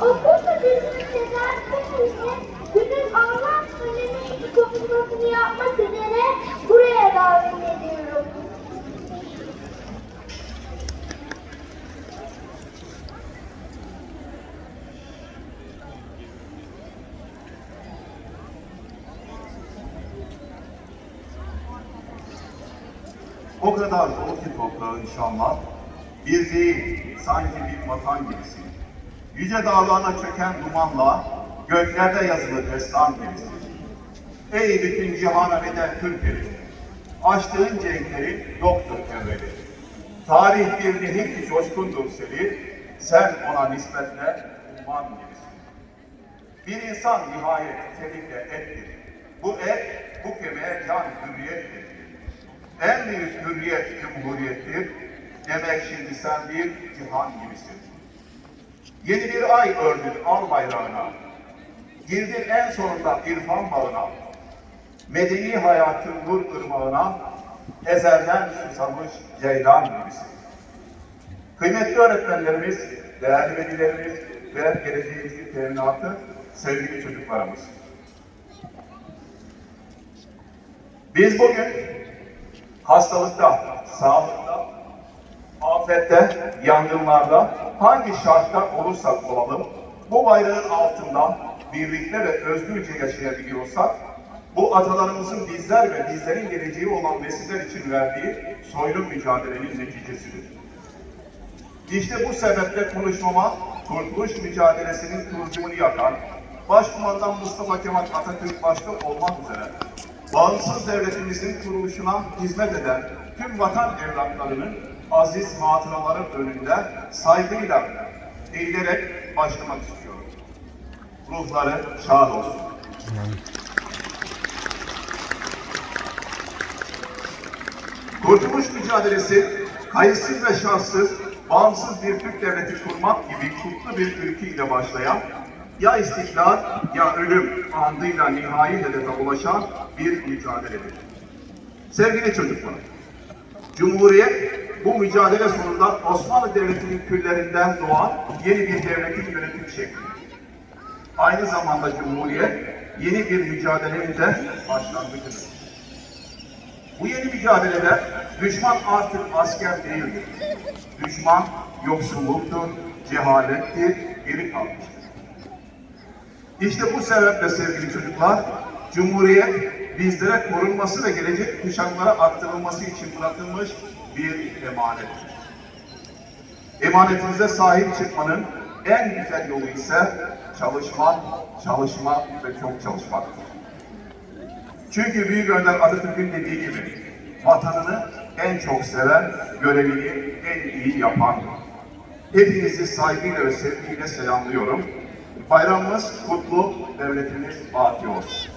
Okul müdürünün Sedat için günün anlam önemi konuşmasını yapmak buraya davet ediyorum. O kadar dolu ki toprağı inşallah, bir değil, sanki bir vatan gibisin. Yüce dağlarına çöken dumanla, göklerde yazılı destan gibisin. Ey bütün cihana bedel Türkleri, açtığın cenkleri yoktur evveli. Tarih bir nehir ki coşkundur seni, sen ona nispetle umman gibisin. Bir insan nihayet kemikle ettir. Bu et, bu kemiğe can hürriyettir. En büyük hürriyet cumhuriyettir. Demek şimdi sen bir cihan gibisin. Yeni bir ay ördün al bayrağına. Girdin en sonunda irfan bağına. Medeni hayatın nur ırmağına. Ezelden susamış ceylan gibisin. Kıymetli öğretmenlerimiz, değerli velilerimiz ve geleceğimizin teminatı, sevgili çocuklarımız. Biz bugün hastalıkta, sağlıkta, afette, yangınlarda hangi şartta olursak olalım, bu bayrağın altında birlikte ve özgürce yaşayabiliyorsak, bu atalarımızın bizler ve bizlerin geleceği olan nesiller için verdiği soylu mücadelenin neticesidir. İşte bu sebeple konuşmama Kurtuluş mücadelesinin kıvılcımını yakan Başkumandan Mustafa Kemal Atatürk başta olmak üzere bağımsız devletimizin kuruluşuna hizmet eden tüm vatan evlatlarının aziz hatıraları önünde saygıyla eğilerek başlamak istiyorum. Ruhları şad olsun. Kurtuluş mücadelesi kayıtsız ve şartsız, bağımsız bir Türk devleti kurmak gibi kutlu bir ülke ile başlayan, ya istiklal ya ölüm andıyla nihai hedefe ulaşan bir mücadeledir. Sevgili çocuklar, Cumhuriyet bu mücadele sonunda Osmanlı Devleti'nin küllerinden doğan yeni bir devletin yönetim şekli. Aynı zamanda Cumhuriyet yeni bir mücadelenin de başlangıcıdır. Bu yeni mücadelede düşman artık asker değildir. Düşman yoksulluktur, cehalettir, geri kalmıştır. İşte bu sebeple sevgili çocuklar, Cumhuriyet bizlere korunması ve gelecek kuşaklara aktarılması için bırakılmış bir emanettir. Emanetinize sahip çıkmanın en güzel yolu ise çalışmak, çalışmak ve çok çalışmaktır. Çünkü Büyük Önder Atatürk'ün dediği gibi vatanını en çok seven, görevini en iyi yapan. Hepinizi saygıyla ve sevgiyle selamlıyorum. Bayramımız kutlu, devletimiz baki olsun.